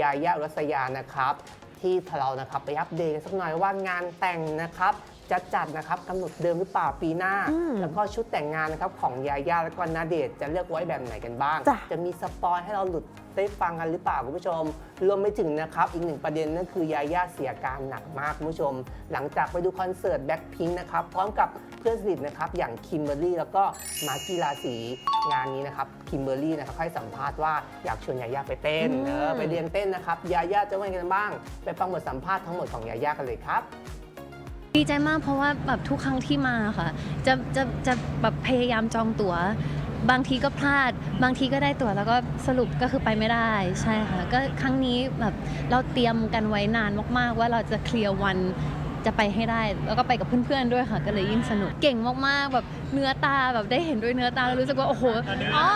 ยาย่าอุรัสยานะครับ ที่เรานะครับไปอัปเดตกันสักหน่อยว่างานแต่งนะครับ จะจัดนะครับกำหนดเดิมหรือเปล่าปีหน้าอืมแล้วก็ชุดแต่งงานนะครับของยาย่าและก็นาเดชน์จะเลือกไว้แบบไหนกันบ้าง จ้ะ จะมีสปอยให้เราหลุดได้ฟังกันหรือเปล่าคุณผู้ชม รวมไปถึงนะครับ อีกหนึ่งประเด็นนั่นคือยาย่าเสียอาการหนักมากคุณผู้ชม หลังจากไปดูคอนเสิร์ตแบ็คพิงนะครับ พร้อมกับเพื่อนสนิทนะครับอย่างคิมเบอร์รี่แล้วก็มาร์กีราศีงานนี้นะครับคิมเบอร์รี่นะครับให้สัมภาษณ์ว่าอยากชวนยาย่าไปเต้นอืมเออไปเรียนเต้นนะครับยาย่าจะว่ายังไงกันบ้าง ไปฟังบทสัมภาษณ์ทั้งหมดของยาย่ากันเลยครับ ดีใจมากเพราะว่าแบบทุกครั้งที่มาค่ะ จะจะจะแบบพยายามจองตั๋ว บางทีก็พลาด บางทีก็ได้ตั๋วแล้วก็สรุปก็คือไปไม่ได้ใช่ค่ะก็ครั้งนี้แบบเราเตรียมกันไว้นานมากๆ ว่าเราจะเคลียร์วันจะไปให้ได้ แล้วก็ไปกับเพื่อนๆด้วยค่ะ ก็เลยยิ่งสนุกเก่งมากๆแบบเนื้อตาแบบได้เห็นด้วยเนื้อตาแล้วรู้สึกว่าโอ้โหอ๋อ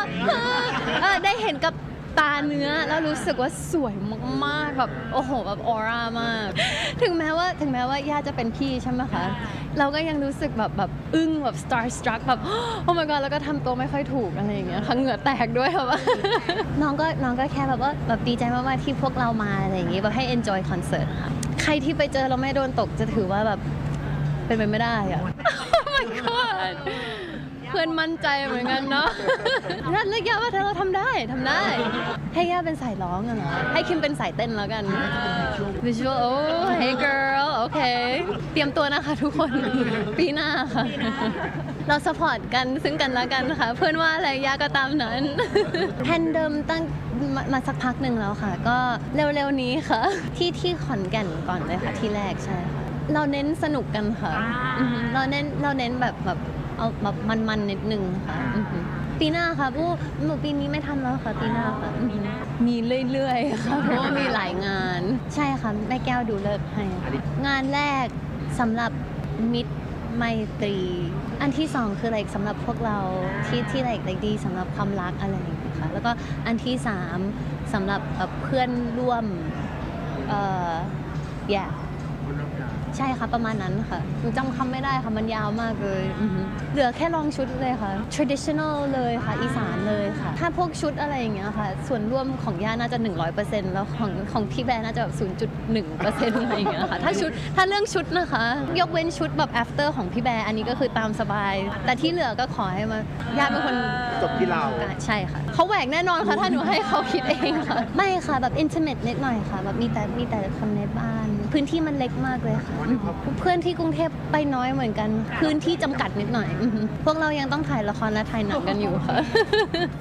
เออได้เห็นกับ ตาเนื้อแล้วรู้สึกว่าสวยมากๆแบบโอ้โหแบบออร่ามาก ถึงแม้ว่าถึงแม้ว่าย่าจะเป็นพี่ใช่ไหมคะเราก็ยังรู้สึกแบบแบบอึ้งแบบ star struck แบบโอ้ my god แล้วก็ทำตัวไม่ค่อยถูกอะไรอย่างเงี้ยค่ะเหงื่อแตกด้วยค่ะว่าน้องก็น้องก็แค่แบบว่าแบบดีใจมากๆที่พวกเรามาอะไรอย่างงี้แบบให้ enjoy concert ค่ะใครที่ไปเจอเราไม่โดนตกจะถือว่าแบบเป็นไปไม่ได้อะ oh my god เพื่อนมั่นใจเหมือนกันเนาะนั่นเลือกย่าว่าเธอเราทำได้ทำได้ ให้ย่าเป็นสายร้องอะเหรอให้คิมเป็นสายเต้นแล้วกัน visual โอ้ hey girl โอเค เตรียมตัวนะคะทุกคนปีหน้าค่ะ เราสปอร์ตกันซึ่งกันและกันค่ะ เพื่อนว่าอะไรย่าก็ตามนั้นแพนเดิมตั้งมามาสักพักหนึ่งแล้วค่ะ ก็เร็วๆนี้ค่ะ ที่ที่ขอนแก่นก่อนเลยค่ะที่แรกใช่ค่ะเราเน้นสนุกกันค่ะอือหือเราเน้นเราเน้นแบบแบบ เอาแบบมันๆนิดนึงค่ะอือหือปีหน้าค่ะผู้หนูปีนี้ไม่ทันแล้วค่ะปีหน้าค่ะอือหือมีเรื่อยๆค่ะเพราะว่ามีหลายงาน ใช่ค่ะแม่แก้วดูเลิกให้ค่ะงานแรกสำหรับมิตรไมตรี อันที่สองคืออะไรสำหรับพวกเราที่ที่อะไรอะไรดีสำหรับความรักอะไรอย่างเงี้ยค่ะแล้วก็อันที่สามสำหรับแบบเพื่อนร่วมเอ่อ yeah ใช่ค่ะประมาณนั้นค่ะหนูจำคำไม่ได้ค่ะมันยาวมากเลยอือหือเหลือแค่ลองชุดเลยค่ะ traditional เลยค่ะ อีสานเลยค่ะ ถ้าพวกชุดอะไรอย่างเงี้ยค่ะ ส่วนร่วมของย่าน่าจะ 100%แล้วของของพี่แบร์น่าจะแบบ0.1%อะไรอย่างเงี้ยค่ะ ถ้าชุดถ้าเรื่องชุดนะคะ ยกเว้นชุดแบบ after ของพี่แบร์อันนี้ก็คือตามสบาย แต่ที่เหลือก็ขอให้มาย่าเป็นคน จบที่เรา ใช่ค่ะ เขาแหวกแน่นอนค่ะ ถ้าหนูให้เขาคิดเองค่ะ ไม่ค่ะ แบบ intimate นิดหน่อยค่ะ แบบมีแต่มีแต่คนในบ้าน พื้นที่มันเล็กมากเลยค่ะอือหือเพื่อนที่กรุงเทพไปน้อยเหมือนกัน พื้นที่จำกัดนิดหน่อย พวกเรายังต้องถ่ายละครและถ่ายหนังกันอยู่ค่ะ